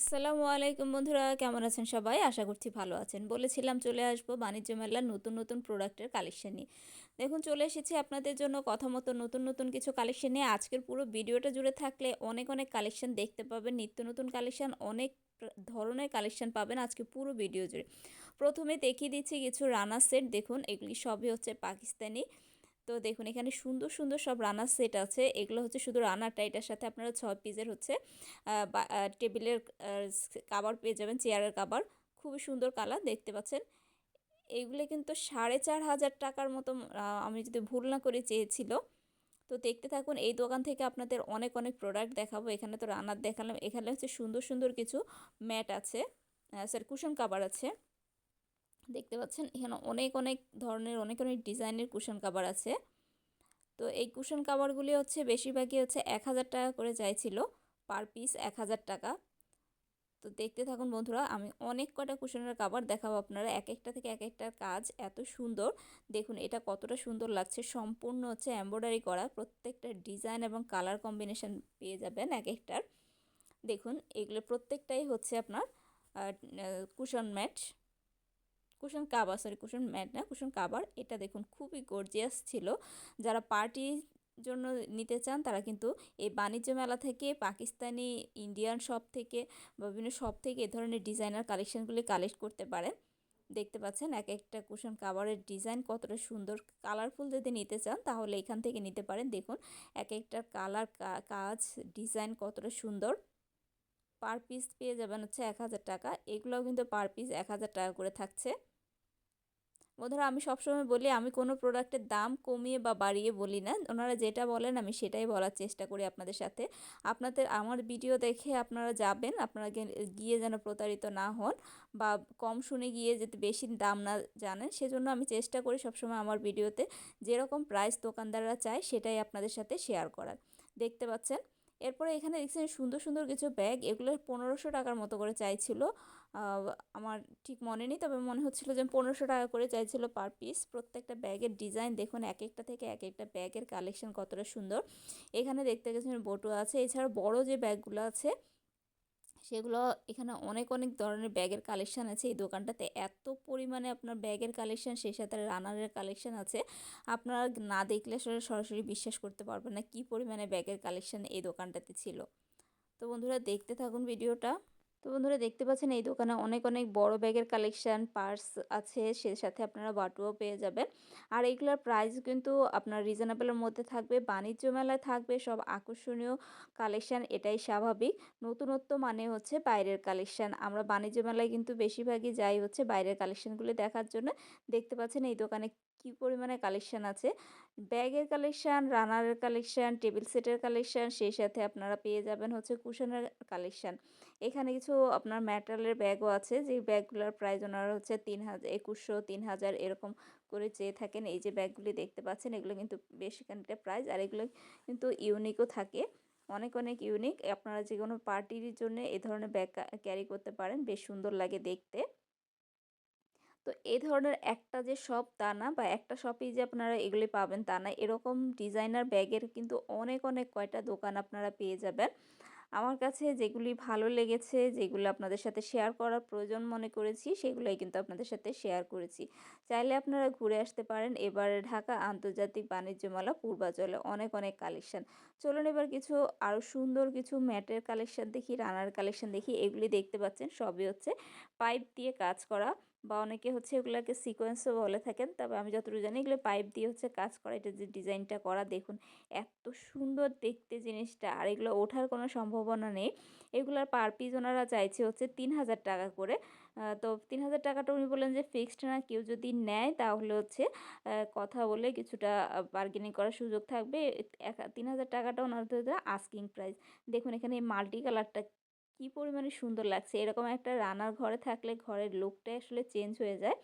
আসসালামু আলাইকুম বন্ধুরা, কেমন আছেন সবাই? আশা করছি ভালো আছেন। বলেছিলাম চলে আসব বাণিজ্য মেলার নতুন নতুন প্রোডাক্টের কালেকশন নিয়ে। দেখুন, চলে এসেছি আপনাদের জন্য কথা মতো নতুন নতুন কিছু কালেকশন নিয়ে। আজকের পুরো ভিডিওটা জুড়ে থাকলে অনেক অনেক কালেকশন দেখতে পাবেন, নিত্য নতুন কালেকশন, অনেক ধরনের কালেকশন পাবেন আজকে পুরো ভিডিও জুড়ে। প্রথমে দেখিয়ে দিচ্ছি কিছু রানার সেট। দেখুন, এগুলি সবই হচ্ছে পাকিস্তানি। তো দেখুন, এখানে সুন্দর সুন্দর সব রানার সেট আছে। এগুলো হচ্ছে শুধু রানারটা এটার সাথে আপনারা ছ পিসের হচ্ছে টেবিলের কাবার পেয়ে যাবেন চেয়ারের কাবার খুবই সুন্দর কালার দেখতে পাচ্ছেন। এইগুলো কিন্তু সাড়ে চার হাজার টাকার মতো আমি যদি ভুল না করে চেয়েছিল। তো দেখতে থাকুন, এই দোকান থেকে আপনাদের অনেক অনেক প্রোডাক্ট দেখাবো। এখানে তো রানার দেখালাম, এখানে হচ্ছে সুন্দর সুন্দর কিছু ম্যাট আছে। স্যার কুশন কাবার আছে। দেখতে পাচ্ছেন, এখানে অনেক অনেক ধরনের, অনেক অনেক ডিজাইনের কুশন কাবার আছে। তো এই কুশন কাবারগুলি হচ্ছে বেশিরভাগই হচ্ছে এক হাজার টাকা করে চাইছিল, পার পিস এক হাজার টাকা। তো দেখতে থাকুন বন্ধুরা, আমি অনেক কটা কুশনের কাবার দেখাবো আপনারা, এক একটা থেকে এক একটার কাজ এত সুন্দর। দেখুন এটা কতটা সুন্দর লাগছে, সম্পূর্ণ হচ্ছে এম্ব্রয়ডারি করা, প্রত্যেকটা ডিজাইন এবং কালার কম্বিনেশন পেয়ে যাবেন এক একটার। দেখুন, এগুলো প্রত্যেকটাই হচ্ছে আপনার cushion mat. Cushion cover sorry cushion mat না, কুশন কাবার, এটা দেখুন খুবই গর্জিয়াস ছিল। যারা পার্টি জন্য নিতে চান, তারা কিন্তু এই বাণিজ্য মেলা থেকে, পাকিস্তানি ইন্ডিয়ান শপ থেকে বা বিভিন্ন শপ থেকে এ ধরনের ডিজাইনার কালেকশানগুলি কালেক্ট করতে পারেন। দেখতে পাচ্ছেন এক একটা কুশন কাভারের ডিজাইন কতটা সুন্দর। কালারফুল যদি নিতে চান, তাহলে এখান থেকে নিতে পারেন। দেখুন এক একটা কালার কাজ ডিজাইন কতটা সুন্দর। পার পিস পেয়ে যাবেন হচ্ছে এক হাজার টাকা। এগুলোও কিন্তু পার পিস এক হাজার টাকা করে থাকছে। বন্ধুরা আমি সবসময় বলি, আমি কোনো প্রোডাক্টের দাম কমিয়ে বা বাড়িয়ে বলি না। ওনারা যেটা বলেন আমি সেটাই বলার চেষ্টা করি আপনাদের সাথে। আপনাদের, আমার ভিডিও দেখে আপনারা যাবেন, আপনারা গিয়ে যেন প্রতারিত না হন বা কম শুনে গিয়ে যাতে বেশি দাম না জানেন, সেজন্য আমি চেষ্টা করি সবসময় আমার ভিডিওতে যেরকম প্রাইস দোকানদাররা চায় সেটাই আপনাদের সাথে শেয়ার করার। দেখতে পাচ্ছেন? এরপরে এখানে দেখছেন সুন্দর সুন্দর কিছু ব্যাগ এগুলো পনেরোশো টাকার মতো করে চাইছিল। আমার ঠিক মনে নেই, তবে মনে হচ্ছিল যে পনেরোশো টাকা করে চাইছিল পার পিস প্রত্যেকটা ব্যাগের ডিজাইন দেখুন এক একটা থেকে এক একটা ব্যাগের কালেকশন কতটা সুন্দর। এখানে দেখতে গেছেন বোটো আছে। এছাড়া বড় যে ব্যাগগুলো আছে, সেগুলো এখানে অনেক অনেক ধরনের ব্যাগের কালেকশান আছে। এই দোকানটাতে এত পরিমাণে আপনার ব্যাগের কালেকশান সেই সাথে রানারের কালেকশান আছে। আপনারা না দেখলে সরাসরি বিশ্বাস করতে পারবেন না কী পরিমাণে ব্যাগের কালেকশান এই দোকানটাতে ছিল। তো বন্ধুরা, দেখতে থাকুন ভিডিওটা। তো বন্ধুরা দেখতে পাচ্ছেন এই দোকানে অনেক অনেক বড় ব্যাগের কালেকশান পার্স আছে সে সাথে আপনারা বাটুও পেয়ে যাবেন। আর এইগুলোর প্রাইস কিন্তু আপনার রিজনেবলের মধ্যে থাকবে, বাণিজ্য মেলায় থাকবে, সব আকর্ষণীয় কালেকশান এটাই স্বাভাবিক। নতুনত্ব মানে হচ্ছে বাইরের কালেকশান আমরা বাণিজ্য মেলায় কিন্তু বেশিরভাগই যাই হচ্ছে বাইরের কালেকশানগুলি দেখার জন্য। দেখতে পাচ্ছেন এই দোকানে কি পরিমাণে কালেকশান আছে? ব্যাগের কালেকশান রানারের কালেকশান টেবিল সেটের কালেকশান সেই সাথে আপনারা পেয়ে যাবেন হচ্ছে কুশনের কালেকশান এখানে কিছু আপনার ম্যাটারের ব্যাগও আছে, যে ব্যাগগুলোর প্রাইস ওনারা হচ্ছে তিন হাজার একুশশো, তিন হাজার এরকম করে চেয়ে থাকেন। এই যে ব্যাগগুলি দেখতে পাচ্ছেন, এগুলো কিন্তু বেশ খানিকটা প্রাইস আর এগুলো কিন্তু ইউনিকও থাকে। অনেক অনেক ইউনিক আপনারা যে কোনো পার্টির জন্য এ ধরনের ব্যাগ ক্যারি করতে পারেন, বেশ সুন্দর লাগে দেখতে। তো এই ধরনের একটা যে শপ তা না বা একটা শপেই যে আপনারা এগুলি পাবেন তা না, এরকম ডিজাইনার ব্যাগের কিন্তু অনেক অনেক কয়টা দোকান আপনারা পেয়ে যাবেন। আমার কাছে যেগুলি ভালো লেগেছে, যেগুলো আপনাদের সাথে শেয়ার করার প্রয়োজন মনে করেছি, সেগুলোই কিন্তু আপনাদের সাথে শেয়ার করেছি। চাইলে আপনারা ঘুরে আসতে পারেন, এবারে ঢাকা আন্তর্জাতিক বাণিজ্য মেলা, পূর্বাচলে অনেক অনেক কালেকশন চলুন এবার কিছু আরও সুন্দর কিছু ম্যাটের কালেকশন দেখি, রানার কালেকশন দেখি, এগুলি দেখতে পাচ্ছেন, সবই হচ্ছে পাইপ দিয়ে কাজ করা। বা অনেকে হচ্ছে এগুলোকে সিকোয়েন্সও বলে থাকেন, তবে আমি যতটুকু জানি এগুলো পাইপ দিয়ে হচ্ছে কাজ করা, এটা যে ডিজাইনটা করা, দেখুন এত সুন্দর দেখতে জিনিসটা, আর এগুলো ওঠার কোনো সম্ভাবনা নেই। এগুলোর পার পিস ওনারা চাইছে হচ্ছে তিন হাজার টাকা করে। তো তিন হাজার টাকাটা উনি বললেন যে ফিক্সড না, কেউ যদি নেয় তাহলে হচ্ছে কথা বলে কিছুটা বার্গেনিং করার সুযোগ থাকবে। তিন হাজার টাকাটা ওনার আস্কিং প্রাইস দেখুন এখানে মাল্টি কালারটা কি পরিমাণে সুন্দর লাগছে? এরকম একটা রানার ঘরে থাকলে ঘরের লুকটাই আসলে চেঞ্জ হয়ে যায়।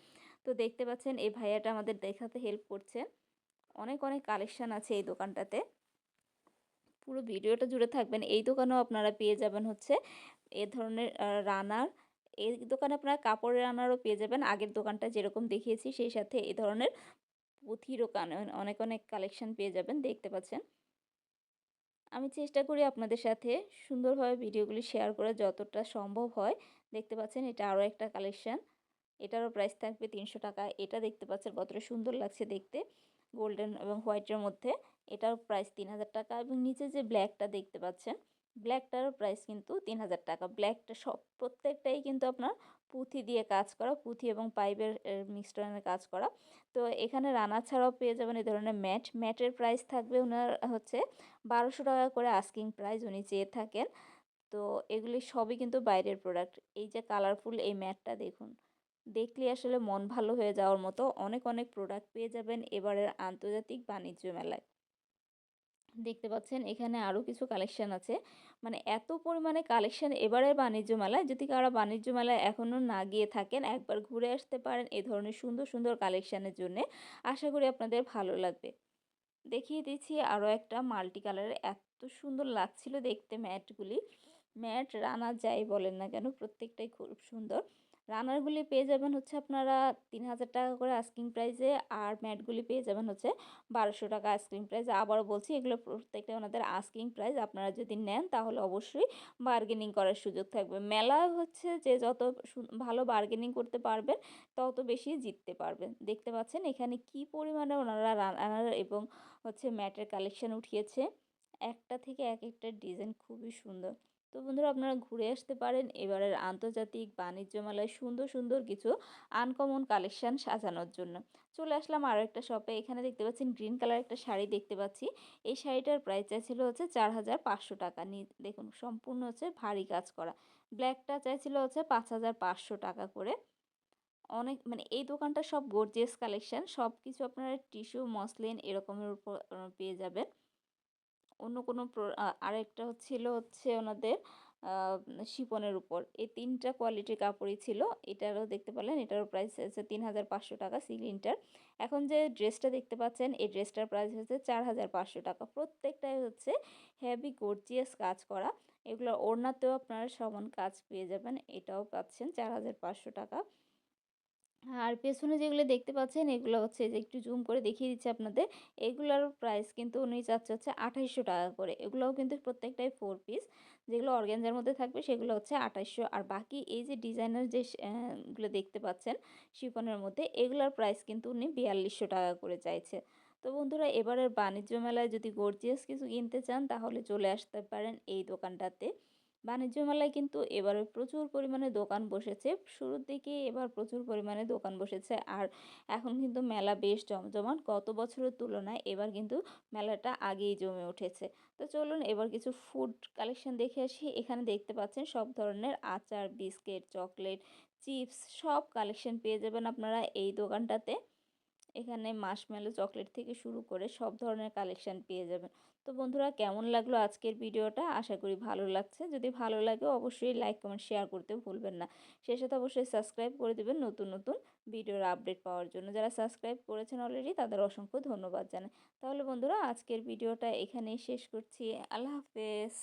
তো দেখতে পাচ্ছেন, এই ভাইয়াটা আমাদের দেখাতে হেল্প করছে। অনেক অনেক কালেকশান আছে এই দোকানটাতে। পুরো ভিডিওটা জুড়ে থাকবেন। এই দোকানেও আপনারা পেয়ে যাবেন হচ্ছে, এ ধরনের রানার এই দোকানে আপনারা কাপড়ের রানারও পেয়ে যাবেন। আগের দোকানটা যেরকম দেখিয়েছি, সেই সাথে এই ধরনের পুঁথিরও অনেক অনেক কালেকশন পেয়ে যাবেন। দেখতে পাচ্ছেন। আমি চেষ্টা করি আপনাদের সাথে সুন্দরভাবে ভিডিওগুলি শেয়ার করা যতটা সম্ভব হয়। দেখতে পাচ্ছেন এটা আরও একটা কালেকশান। এটারও প্রাইস থাকবে তিনশো টাকা। এটা দেখতে পাচ্ছেন কতটা সুন্দর লাগছে দেখতে। গোল্ডেন এবং হোয়াইটের মধ্যে। এটার প্রাইস তিন হাজার টাকা এবং নিচে যে ব্ল্যাকটা দেখতে পাচ্ছেন ব্ল্যাকটারও প্রাইস কিন্তু তিন হাজার টাকা। ব্ল্যাকটা সব, প্রত্যেকটাই কিন্তু আপনার পুঁথি দিয়ে কাজ করা, পুঁথি এবং পাইপের মিক্সটারের কাজ করা। তো এখানে রানা ছাড়াও পেয়ে যাবেন এই ধরনের ম্যাট। ম্যাটের প্রাইস থাকবে ওনার হচ্ছে বারোশো টাকা করে আস্কিং প্রাইস উনি চেয়ে থাকেন। তো এগুলি সবই কিন্তু বাইরের প্রোডাক্ট এই যে কালারফুল এই ম্যাটটা দেখুন, দেখলে আসলে মন ভালো হয়ে যাওয়ার মতো অনেক অনেক প্রোডাক্ট পেয়ে যাবেন এবারের আন্তর্জাতিক বাণিজ্য মেলায়। দেখতে পাচ্ছেন এখানে আরও কিছু কালেকশান আছে। মানে এত পরিমাণে কালেকশান এবারের বাণিজ্য মেলায়, যদি কারা বাণিজ্য মেলায় এখনও না গিয়ে থাকেন, একবার ঘুরে আসতে পারেন এ ধরনের সুন্দর সুন্দর কালেকশানের জন্যে। আশা করি আপনাদের ভালো লাগবে। দেখিয়ে দিচ্ছি আরও একটা মাল্টি কালারের এত সুন্দর লাগছিল দেখতে ম্যাটগুলি। ম্যাট রানা যাই বলেন না কেন, প্রত্যেকটাই খুব সুন্দর। রানারগুলি পেয়ে যাবেন হচ্ছে আপনারা তিন হাজার টাকা করে আইসক্রিম প্রাইসে আর ম্যাটগুলি পেয়ে যাবেন হচ্ছে বারোশো টাকা আইসক্রিম প্রাইস। আবারও বলছি, এগুলো প্রত্যেকটা ওনাদের আইসক্রিম প্রাইস, আপনারা যদি নেন তাহলে অবশ্যই বার্গেনিং করার সুযোগ থাকবে। মেলা হচ্ছে যে যত ভালো বার্গেনিং করতে পারবেন, তত বেশি জিততে পারবেন। দেখতে পাচ্ছেন এখানে কি পরিমাণে ওনারা রানার এবং হচ্ছে ম্যাটের কালেকশন উঠিয়েছে। একটা থেকে এক একটা ডিজাইন খুবই সুন্দর। তো বন্ধুরা আপনারা ঘুরে আসতে পারেন। এবারের আন্তর্জাতিক বাণিজ্য মেলায় সুন্দর সুন্দর কিছু আনকমন কালেকশান সাজানোর জন্য। চলে আসলাম আরও একটা শপে এখানে দেখতে পাচ্ছেন গ্রিন কালার একটা শাড়ি দেখতে পাচ্ছি। এই শাড়িটার প্রাইস চাইছিল হচ্ছে চার হাজার পাঁচশো টাকা। দেখুন, সম্পূর্ণ হচ্ছে ভারী কাজ করা। ব্ল্যাকটা চাইছিল হচ্ছে পাঁচ হাজার পাঁচশো টাকা করে। অনেক মানে এই দোকানটা সব গর্জিয়াস কালেকশান সব কিছু আপনারা টিস্যু মসলিন এরকমের উপর পেয়ে যাবেন। অন্য কোনো আরেকটা হচ্ছিল হচ্ছে ওনাদের শিপনের উপর। এই তিনটা কোয়ালিটির কাপড়ই ছিল। এটারও দেখতে পেলেন, এটারও প্রাইস হচ্ছে তিন হাজার পাঁচশো টাকা সিলিনটার এখন যে ড্রেসটা দেখতে পাচ্ছেন, এই ড্রেসটার প্রাইস হচ্ছে চার হাজার পাঁচশো টাকা। প্রত্যেকটাই হচ্ছে হেভি গর্জিয়াস কাজ করা। এগুলো ওড়নাতেও আপনারা সমান কাজ পেয়ে যাবেন। এটাও পাচ্ছেন চার হাজার পাঁচশো টাকা। আর পেছনে যেগুলো দেখতে পাচ্ছেন, এগুলো হচ্ছে যে একটু জুম করে দেখিয়ে দিচ্ছি আপনাদের। এগুলোর প্রাইস কিন্তু উনি চাচ্ছে হচ্ছে আঠাইশশো টাকা করে। এগুলোও কিন্তু প্রত্যেকটাই ফোর পিস যেগুলো অর্গ্যানজার মধ্যে থাকবে, সেগুলো হচ্ছে আঠাইশশো। আর বাকি এই যে ডিজাইনার যে গুলো দেখতে পাচ্ছেন শিফনের মধ্যে, এগুলোর প্রাইস কিন্তু উনি বিয়াল্লিশশো টাকা করে চাইছে। তো বন্ধুরা, এবারের বাণিজ্য মেলায় যদি গর্জিয়াস কিছু কিনতে চান, তাহলে চলে আসতে পারেন এই দোকানটাতে। বাণিজ্য মেলায় কিন্তু এবারে প্রচুর পরিমাণে দোকান বসেছে। শুরুর দিকে এবার প্রচুর পরিমাণে দোকান বসেছে। আর এখন কিন্তু মেলা বেশ জমজমাট। গত বছরের তুলনায় এবার কিন্তু মেলাটা আগেই জমে উঠেছে। তো চলুন এবার কিছু ফুড কালেকশন দেখে আসি। এখানে দেখতে পাচ্ছেন সব ধরনের আচার, বিস্কিট, চকলেট, চিপস সব কালেকশন পেয়ে যাবেন আপনারা এই দোকানটাতে। এখানে মাসমেলো চকলেট থেকে শুরু করে সব ধরনের কালেকশান পেয়ে যাবেন। তো বন্ধুরা, কেমন লাগল আজকের ভিডিওটা? আশা করি ভালো লাগছে। যদি ভালো লাগে অবশ্যই লাইক কমেন্ট শেয়ার করতে ভুলবেন না। সেই সাথে অবশ্যই সাবস্ক্রাইব করে দেবেন নতুন নতুন ভিডিওর আপডেট পাওয়ার জন্য। যারা সাবস্ক্রাইব করেছেন অলরেডি তাদের অসংখ্য ধন্যবাদ জানাই। তাহলে বন্ধুরা, আজকের ভিডিওটা এখানেই শেষ করছি। আল্লাহ হাফেজ।